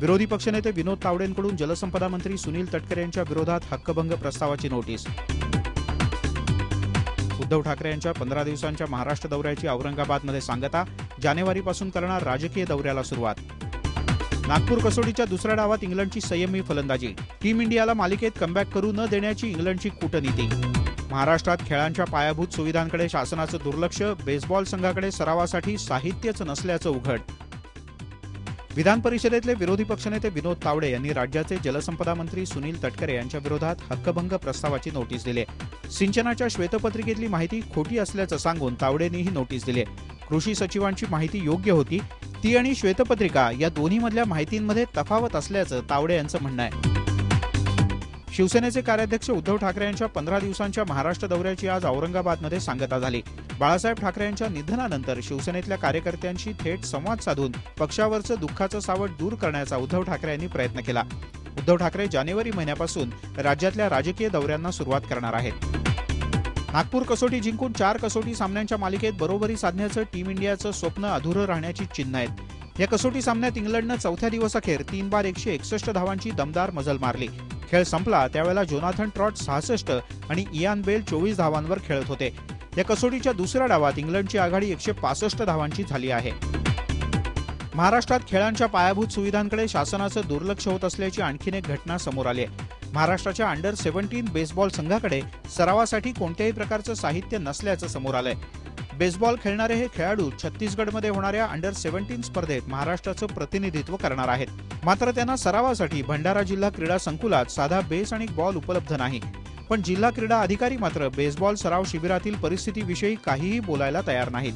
विरोधी पक्षनेते विनोद तावडेंकडून जलसंपदा मंत्री सुनील तटकरे यांच्या विरोधात हक्कभंग प्रस्तावाची नोटीस. उद्धव ठाकरे यांच्या पंधरा दिवसांच्या महाराष्ट्र दौऱ्याची औरंगाबादमध्ये सांगता जानेवारीपासून करणार राजकीय दौऱ्याला सुरुवात. नागपूर कसोटीच्या दुसऱ्या डावात इंग्लंडची संयमी फलंदाजी. टीम इंडियाला मालिकेत कमबॅक करू न देण्याची इंग्लंडची कूटनीती. महाराष्ट्रात खेळांच्या पायाभूत सुविधांकडे शासनाचं दुर्लक्ष बेसबॉल संघाकडे सरावासाठी साहित्यच नसल्याचं उघड. विधान परिषदेतले विरोधी पक्षनेते विनोद तावडे यांनी राज्याचे जलसंपदा मंत्री सुनील तटकरे यांच्या विरोधात हक्कभंग प्रस्तावाची नोटीस दिली सिंचनाच्या श्वेतपत्रिकेतली माहिती खोटी असल्याचं सांगून तावडेंनी ही नोटीस दिली कृषी सचिवांची माहिती योग्य होती ती आणि श्वेतपत्रिका या दोन्हीमधल्या माहितींमध्ये तफावत असल्याचं तावडे यांचं म्हणणं आहे. शिवसेनेचे कार्याध्यक्ष उद्धव ठाकरे यांच्या पंधरा दिवसांच्या महाराष्ट्र दौऱ्याची आज औरंगाबादमध्ये सांगता झाली. बाळासाहेब ठाकरे यांच्या निधनानंतर शिवसेनेतल्या कार्यकर्त्यांशी थेट संवाद साधून पक्षावरचं दुःखाचं सावट दूर करण्याचा उद्धव ठाकरे यांनी प्रयत्न केला. उद्धव ठाकरे जानेवारी महिन्यापासून राज्यातल्या राजकीय दौऱ्यांना सुरुवात करणार आहेत. नागपूर कसोटी जिंकून चार कसोटी सामन्यांच्या मालिकेत बरोबरी साधण्याचं टीम इंडियाचं स्वप्न अधुरं राहण्याची चिन्ह आहेत. या कसोटी सामन्यात इंग्लंडनं चौथ्या दिवसाखेर तीन बार एकशे एकसष्ट धावांची दमदार मजल मारली. खेळ संपला त्यावेळेला जोनाथन ट्रॉट सहासष्ट आणि इयान बेल चोवीस धावांवर खेळत होते. या कसोटीच्या दुसऱ्या डावात इंग्लंडची आघाडी एकशे पासष्ट धावांची झाली आहे. महाराष्ट्रात खेळांच्या पायाभूत सुविधांकडे शासनाचं दुर्लक्ष होत असल्याची आणखीन एक घटना समोर आली आहे. महाराष्ट्राच्या अंडर सेव्हन्टीन बेसबॉल संघाकडे सरावासाठी कोणत्याही प्रकारचं साहित्य नसल्याचं समोर आलंय. बेसबॉल खेळणारे हे खेळाडू छत्तीसगडमध्ये होणाऱ्या अंडर सेव्हन्टीन स्पर्धेत महाराष्ट्राचं प्रतिनिधित्व करणार आहेत. मात्र त्यांना सरावासाठी भंडारा जिल्हा क्रीडा संकुलात साधा बेस आणि बॉल उपलब्ध नाही. पण जिल्हा क्रीडा अधिकारी मात्र बेसबॉल सराव शिबिरातील परिस्थितीविषयी काहीही बोलायला तयार नाहीत.